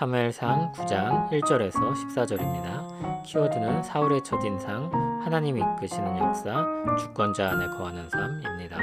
사무엘상 9장 1절에서 14절입니다. 키워드는 사울의 첫인상, 하나님이 이끄시는 역사, 주권자 안에 거하는 삶입니다.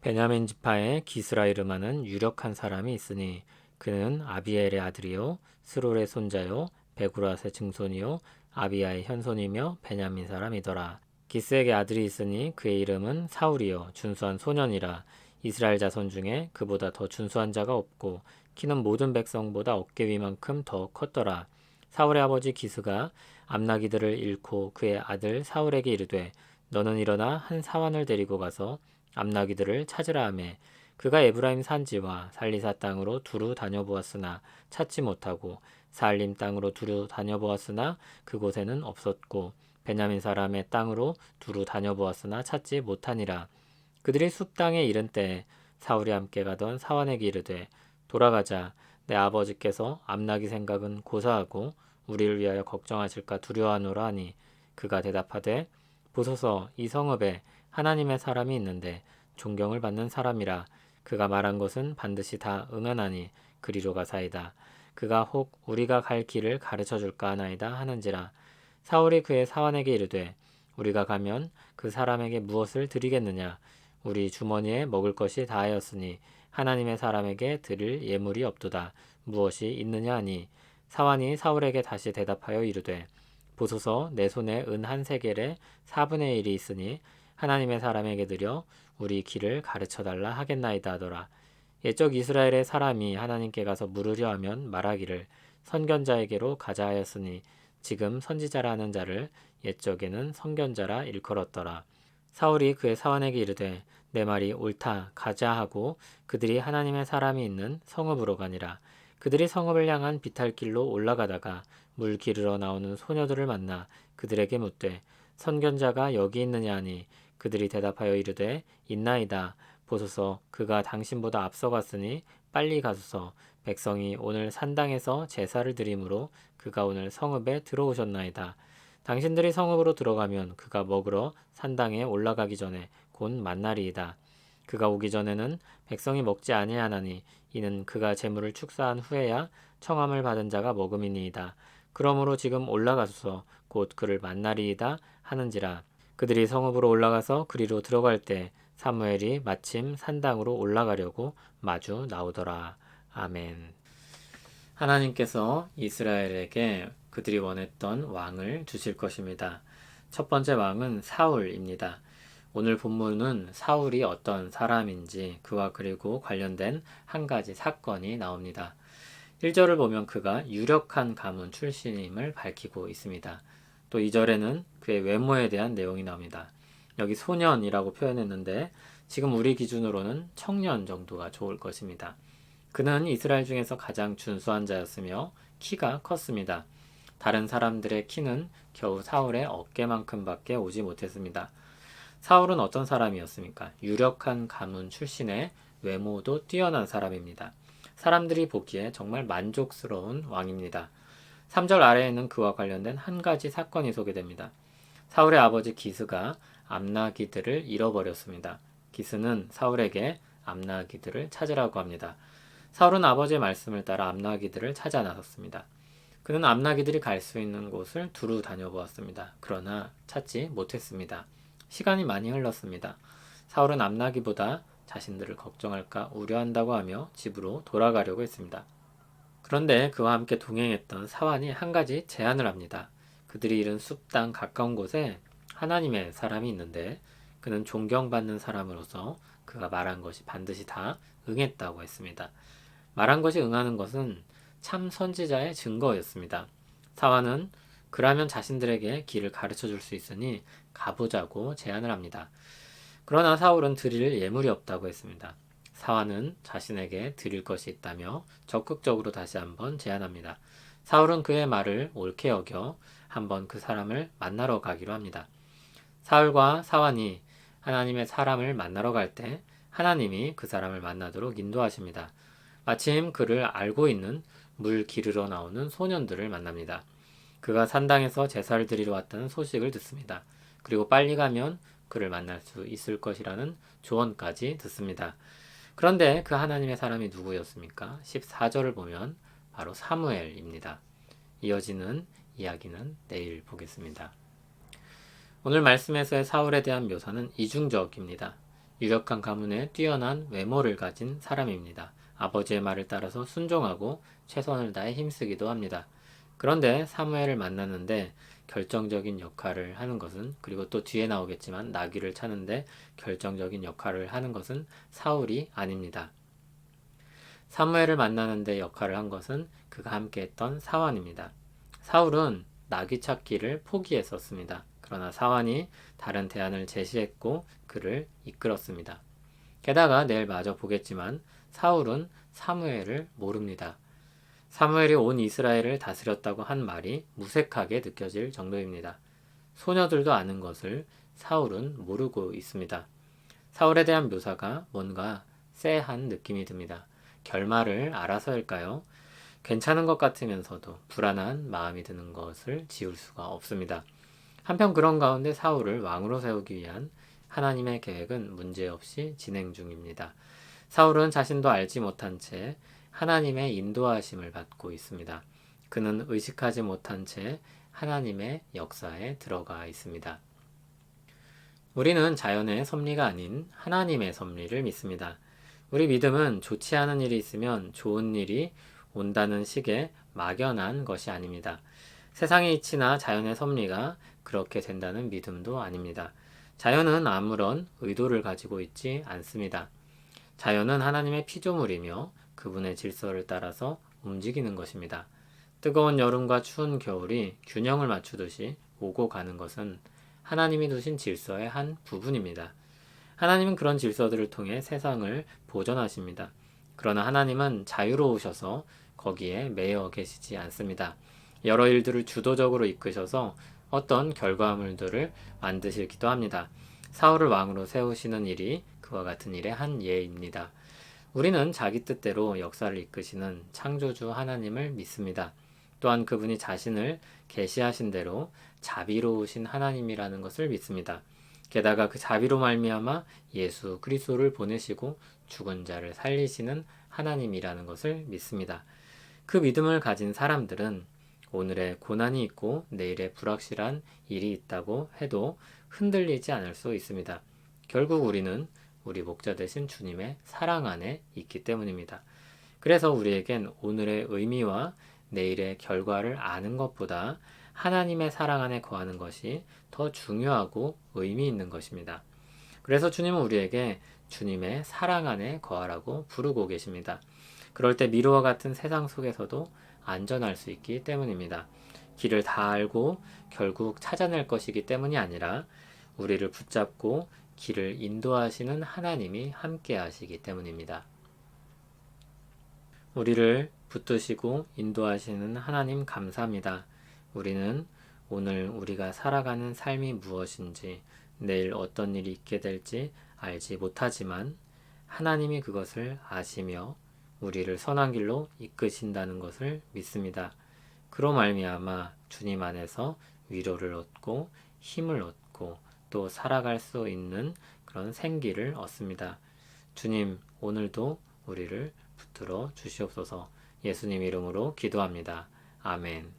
베냐민 지파에 기스라 이름하는 유력한 사람이 있으니 그는 아비엘의 아들이요 스롤의 손자요 베구라스의 증손이요 아비야의 현손이며 베냐민 사람이더라. 기스에게 아들이 있으니 그의 이름은 사울이요 준수한 소년이라 이스라엘 자손 중에 그보다 더 준수한 자가 없고 키는 모든 백성보다 어깨 위만큼 더 컸더라. 사울의 아버지 기스가 암나기들을 잃고 그의 아들 사울에게 이르되 너는 일어나 한 사환을 데리고 가서 암나기들을 찾으라 하매 그가 에브라임 산지와 살리사 땅으로 두루 다녀보았으나 찾지 못하고 사알림 땅으로 두루 다녀보았으나 그곳에는 없었고 베냐민 사람의 땅으로 두루 다녀보았으나 찾지 못하니라. 그들이 숲 땅에 이른 때에 사울이 함께 가던 사환에게 이르되 돌아가자 내 아버지께서 암나기 생각은 고사하고 우리를 위하여 걱정하실까 두려워하노라 하니 그가 대답하되 보소서 이 성읍에 하나님의 사람이 있는데 존경을 받는 사람이라. 그가 말한 것은 반드시 다 응하나니 그리로 가사이다. 그가 혹 우리가 갈 길을 가르쳐 줄까 하나이다 하는지라. 사울이 그의 사환에게 이르되 우리가 가면 그 사람에게 무엇을 드리겠느냐 우리 주머니에 먹을 것이 다하였으니 하나님의 사람에게 드릴 예물이 없도다. 무엇이 있느냐 하니 사환이 사울에게 다시 대답하여 이르되 보소서 내 손에 은 한 세겔에 4분의 1이 있으니 하나님의 사람에게 드려 우리 길을 가르쳐 달라 하겠나이다 하더라. 옛적 이스라엘의 사람이 하나님께 가서 물으려 하면 말하기를 선견자에게로 가자 하였으니 지금 선지자라는 자를 옛적에는 선견자라 일컬었더라. 사울이 그의 사원에게 이르되 내 말이 옳다 가자 하고 그들이 하나님의 사람이 있는 성읍으로 가니라. 그들이 성읍을 향한 비탈길로 올라가다가 물 기르러 나오는 소녀들을 만나 그들에게 묻되 선견자가 여기 있느냐 하니 그들이 대답하여 이르되 있나이다. 보소서 그가 당신보다 앞서갔으니 빨리 가소서. 백성이 오늘 산당에서 제사를 드림으로 그가 오늘 성읍에 들어오셨나이다 당신들이 성읍으로 들어가면 그가 먹으러 산당에 올라가기 전에 곧 만날이이다. 그가 오기 전에는 백성이 먹지 아니하나니 이는 그가 재물을 축사한 후에야 청함을 받은 자가 먹음이니이다. 그러므로 지금 올라가소서 곧 그를 만나리이다 하는지라. 그들이 성읍으로 올라가서 그리로 들어갈 때 사무엘이 마침 산당으로 올라가려고 마주 나오더라. 아멘. 하나님께서 이스라엘에게 그들이 원했던 왕을 주실 것입니다. 첫 번째 왕은 사울입니다. 오늘 본문은 사울이 어떤 사람인지 그와 그리고 관련된 한 가지 사건이 나옵니다. 1절을 보면 그가 유력한 가문 출신임을 밝히고 있습니다. 또 2절에는 그의 외모에 대한 내용이 나옵니다. 여기 소년이라고 표현했는데 지금 우리 기준으로는 청년 정도가 좋을 것입니다. 그는 이스라엘 중에서 가장 준수한 자였으며 키가 컸습니다. 다른 사람들의 키는 겨우 사울의 어깨만큼밖에 오지 못했습니다. 사울은 어떤 사람이었습니까? 유력한 가문 출신의 외모도 뛰어난 사람입니다. 사람들이 보기에 정말 만족스러운 왕입니다. 3절 아래에는 그와 관련된 한 가지 사건이 소개됩니다. 사울의 아버지 기스가 암나기들을 잃어버렸습니다. 기스는 사울에게 암나기들을 찾으라고 합니다. 사울은 아버지의 말씀을 따라 암나기들을 찾아 나섰습니다. 그는 암나기들이 갈 수 있는 곳을 두루 다녀보았습니다. 그러나 찾지 못했습니다. 시간이 많이 흘렀습니다. 사울은 암나기보다 자신들을 걱정할까 우려한다고 하며 집으로 돌아가려고 했습니다. 그런데 그와 함께 동행했던 사환이 한 가지 제안을 합니다. 그들이 이른 숲당 가까운 곳에 하나님의 사람이 있는데 그는 존경받는 사람으로서 그가 말한 것이 반드시 다 응했다고 했습니다. 말한 것이 응하는 것은 참 선지자의 증거였습니다. 사환은 그라면 자신들에게 길을 가르쳐 줄 수 있으니 가보자고 제안을 합니다. 그러나 사울은 드릴 예물이 없다고 했습니다. 사환은 자신에게 드릴 것이 있다며 적극적으로 다시 한번 제안합니다. 사울은 그의 말을 옳게 여겨 한번 그 사람을 만나러 가기로 합니다. 사울과 사환이 하나님의 사람을 만나러 갈 때 하나님이 그 사람을 만나도록 인도하십니다. 마침 그를 알고 있는 물 기르러 나오는 소년들을 만납니다. 그가 산당에서 제사를 드리러 왔다는 소식을 듣습니다. 그리고 빨리 가면 그를 만날 수 있을 것이라는 조언까지 듣습니다. 그런데 그 하나님의 사람이 누구였습니까? 14절을 보면 바로 사무엘입니다. 이어지는 이야기는 내일 보겠습니다. 오늘 말씀에서의 사울에 대한 묘사는 이중적입니다. 유력한 가문에 뛰어난 외모를 가진 사람입니다. 아버지의 말을 따라서 순종하고 최선을 다해 힘쓰기도 합니다. 그런데 사무엘을 만났는데 결정적인 역할을 하는 것은 그리고 또 뒤에 나오겠지만 나귀를 차는데 결정적인 역할을 하는 것은 사울이 아닙니다. 사무엘을 만나는데 역할을 한 것은 그가 함께했던 사환입니다. 사울은 나귀 찾기를 포기했었습니다. 그러나 사환이 다른 대안을 제시했고 그를 이끌었습니다. 게다가 내일 마저 보겠지만 사울은 사무엘을 모릅니다. 사무엘이 온 이스라엘을 다스렸다고 한 말이 무색하게 느껴질 정도입니다. 소녀들도 아는 것을 사울은 모르고 있습니다. 사울에 대한 묘사가 뭔가 쎄한 느낌이 듭니다. 결말을 알아서일까요? 괜찮은 것 같으면서도 불안한 마음이 드는 것을 지울 수가 없습니다. 한편 그런 가운데 사울을 왕으로 세우기 위한 하나님의 계획은 문제없이 진행 중입니다. 사울은 자신도 알지 못한 채 하나님의 인도하심을 받고 있습니다. 그는 의식하지 못한 채 하나님의 역사에 들어가 있습니다. 우리는 자연의 섭리가 아닌 하나님의 섭리를 믿습니다. 우리 믿음은 좋지 않은 일이 있으면 좋은 일이 온다는 식의 막연한 것이 아닙니다. 세상의 이치나 자연의 섭리가 그렇게 된다는 믿음도 아닙니다. 자연은 아무런 의도를 가지고 있지 않습니다. 자연은 하나님의 피조물이며 그분의 질서를 따라서 움직이는 것입니다. 뜨거운 여름과 추운 겨울이 균형을 맞추듯이 오고 가는 것은 하나님이 두신 질서의 한 부분입니다. 하나님은 그런 질서들을 통해 세상을 보존하십니다. 그러나 하나님은 자유로우셔서 거기에 매여 계시지 않습니다. 여러 일들을 주도적으로 이끄셔서 어떤 결과물들을 만드시기도 합니다. 사울을 왕으로 세우시는 일이 그와 같은 일의 한 예입니다. 우리는 자기 뜻대로 역사를 이끄시는 창조주 하나님을 믿습니다. 또한 그분이 자신을 계시하신 대로 자비로우신 하나님이라는 것을 믿습니다. 게다가 그 자비로 말미암아 예수 그리스도를 보내시고 죽은 자를 살리시는 하나님이라는 것을 믿습니다. 그 믿음을 가진 사람들은 오늘의 고난이 있고 내일의 불확실한 일이 있다고 해도 흔들리지 않을 수 있습니다. 결국 우리는 우리 목자 되신 주님의 사랑 안에 있기 때문입니다. 그래서 우리에겐 오늘의 의미와 내일의 결과를 아는 것보다 하나님의 사랑 안에 거하는 것이 더 중요하고 의미 있는 것입니다. 그래서 주님은 우리에게 주님의 사랑 안에 거하라고 부르고 계십니다. 그럴 때 미로와 같은 세상 속에서도 안전할 수 있기 때문입니다. 길을 다 알고 결국 찾아낼 것이기 때문이 아니라 우리를 붙잡고 길을 인도하시는 하나님이 함께 하시기 때문입니다. 우리를 붙드시고 인도하시는 하나님 감사합니다. 우리는 오늘 우리가 살아가는 삶이 무엇인지 내일 어떤 일이 있게 될지 알지 못하지만 하나님이 그것을 아시며 우리를 선한 길로 이끄신다는 것을 믿습니다. 그로 말미암아 주님 안에서 위로를 얻고 힘을 얻고 또 살아갈 수 있는 그런 생기를 얻습니다. 주님, 오늘도 우리를 붙들어 주시옵소서 예수님 이름으로 기도합니다. 아멘.